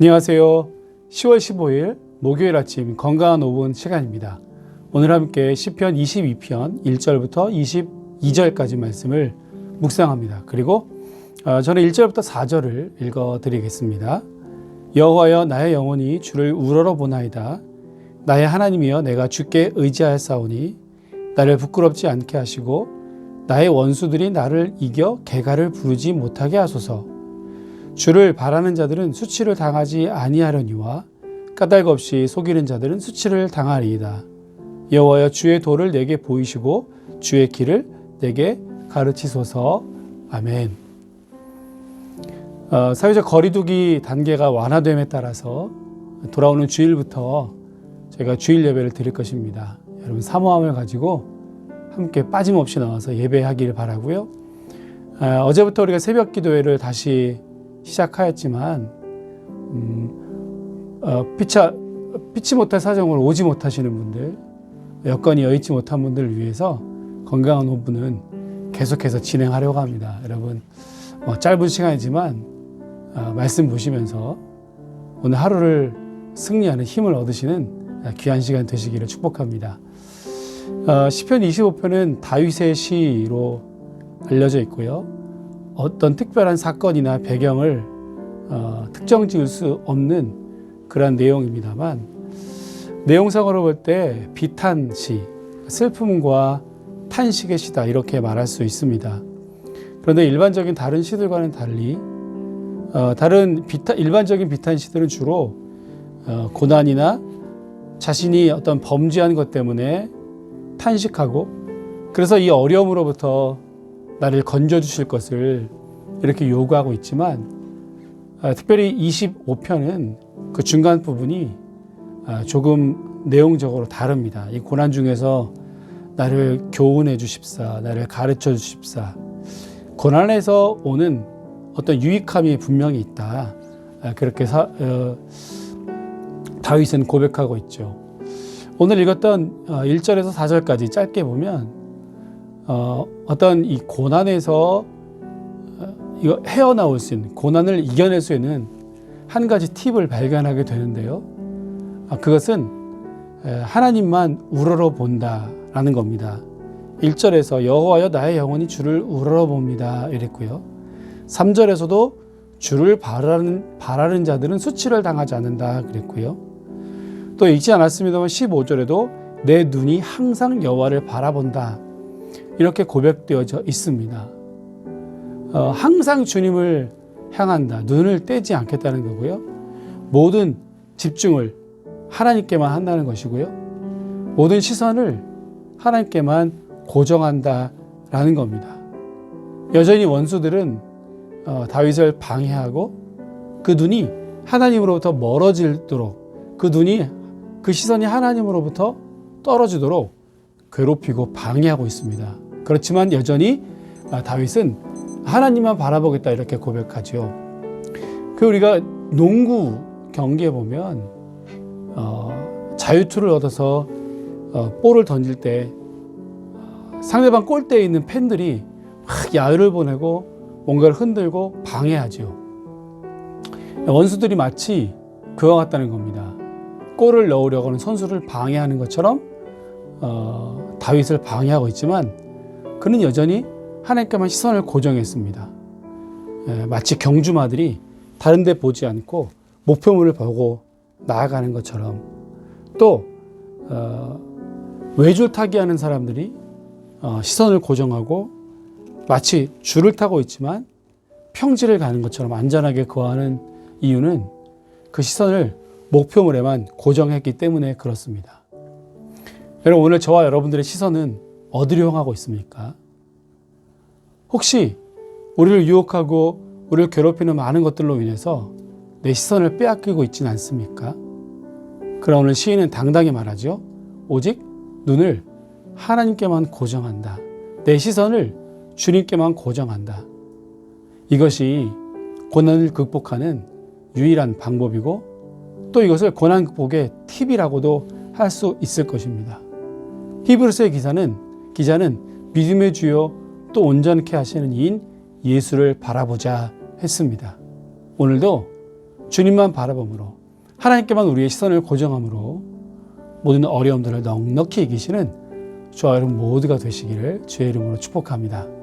안녕하세요. 10월 15일 목요일 아침 건강한 5분 시간입니다. 오늘 함께 시편 22편 1절부터 22절까지 말씀을 묵상합니다. 그리고 어, 저는 1절부터 4절을 읽어 드리겠습니다. 여호와여 나의 영혼이 주를 우러러 보나이다. 나의 하나님이여 내가 주께 의지하였사오니 나를 부끄럽지 않게 하시고 나의 원수들이 나를 이겨 개가를 부르지 못하게 하소서. 주를 바라는 자들은 수치를 당하지 아니하려니와 까닭 없이 속이는 자들은 수치를 당하리이다. 여호와여 주의 도를 내게 보이시고 주의 길을 내게 가르치소서. 아멘. 어, 사회적 거리두기 단계가 완화됨에 따라서 돌아오는 주일부터 저희가 주일 예배를 드릴 것입니다. 여러분 사모함을 가지고 함께 빠짐없이 나와서 예배하기를 바라고요. 어, 어제부터 우리가 새벽 기도회를 다시 시작하였지만 음, 어, 피차, 피치 못할 사정으로 오지 못하시는 분들 여건이 여의치 못한 분들을 위해서 건강한 오분은 계속해서 진행하려고 합니다. 여러분 어, 짧은 시간이지만 어, 말씀 보시면서 오늘 하루를 승리하는 힘을 얻으시는 귀한 시간 되시기를 축복합니다. 어, 시편 25편은 다윗의 시로 알려져 있고요. 어떤 특별한 사건이나 배경을 어, 특정 지을 수 없는 그러한 내용입니다만 내용상으로 볼 때 비탄시, 슬픔과 탄식의 시다 이렇게 말할 수 있습니다. 그런데 일반적인 다른 시들과는 달리 어, 다른 비탄, 일반적인 비탄 시들은 주로 어, 고난이나 자신이 어떤 범죄한 것 때문에 탄식하고 그래서 이 어려움으로부터 나를 건져 주실 것을 이렇게 요구하고 있지만 아, 특별히 25편은 그 중간 부분이 아, 조금 내용적으로 다릅니다. 이 고난 중에서 나를 교훈해 주십사, 나를 가르쳐 주십사. 고난에서 오는 어떤 유익함이 분명히 있다. 아, 그렇게 사, 어, 다윗은 고백하고 있죠. 오늘 읽었던 1절에서 4절까지 짧게 보면 어, 어떤 이 고난에서 어, 이거 헤어나올 수 있는 고난을 이겨낼 수 있는 한 가지 팁을 발견하게 되는데요. 아, 그것은 하나님만 우러러 본다라는 겁니다. 1절에서 여호와여 나의 영혼이 주를 우러러 봅니다 이랬고요. 3절에서도 주를 바라는, 바라는 자들은 수치를 당하지 않는다 그랬고요. 또 읽지 않았습니다만 15절에도 내 눈이 항상 여호와를 바라본다 이렇게 고백되어져 있습니다. 어, 항상 주님을 향한다. 눈을 떼지 않겠다는 거고요. 모든 집중을 하나님께만 한다는 것이고요. 모든 시선을 하나님께만 고정한다라는 겁니다. 여전히 원수들은 어, 다윗을 방해하고 그 눈이 하나님으로부터 멀어지도록 그 눈이 그 시선이 하나님으로부터 떨어지도록 괴롭히고 방해하고 있습니다. 그렇지만 여전히 다윗은 하나님만 바라보겠다 이렇게 고백하죠. 그 우리가 농구 경기에 보면 어, 자유투를 얻어서 어, 볼을 던질 때 상대방 골대에 있는 팬들이 막 야유를 보내고 뭔가를 흔들고 방해하죠. 원수들이 마치 그와 같다는 겁니다. 골을 넣으려고 하는 선수를 방해하는 것처럼 어, 다윗을 방해하고 있지만 그는 여전히 하나님께만 시선을 고정했습니다. 에, 마치 경주마들이 다른 데 보지 않고 목표물을 보고 나아가는 것처럼 또 어, 외줄 타기 하는 사람들이 어, 시선을 고정하고 마치 줄을 타고 있지만 평지를 가는 것처럼 안전하게 거하는 이유는 그 시선을 목표물에만 고정했기 때문에 그렇습니다. 여러분 오늘 저와 여러분들의 시선은 어디로 향하고 있습니까? 혹시 우리를 유혹하고 우리를 괴롭히는 많은 것들로 인해서 내 시선을 빼앗기고 있지는 않습니까? 그러나 오늘 시인은 당당히 말하죠. 오직 눈을 하나님께만 고정한다. 내 시선을 주님께만 고정한다. 이것이 고난을 극복하는 유일한 방법이고 또 이것을 고난 극복의 팁이라고도 할 수 있을 것입니다. 히브리서의 기사는 기자는 믿음의 주요 또 온전케 하시는 이인 예수를 바라보자 했습니다. 오늘도 주님만 바라봄으로 하나님께만 우리의 시선을 고정함으로 모든 어려움들을 넉넉히 이기시는 저와 여러분 모두가 되시기를 주의 이름으로 축복합니다.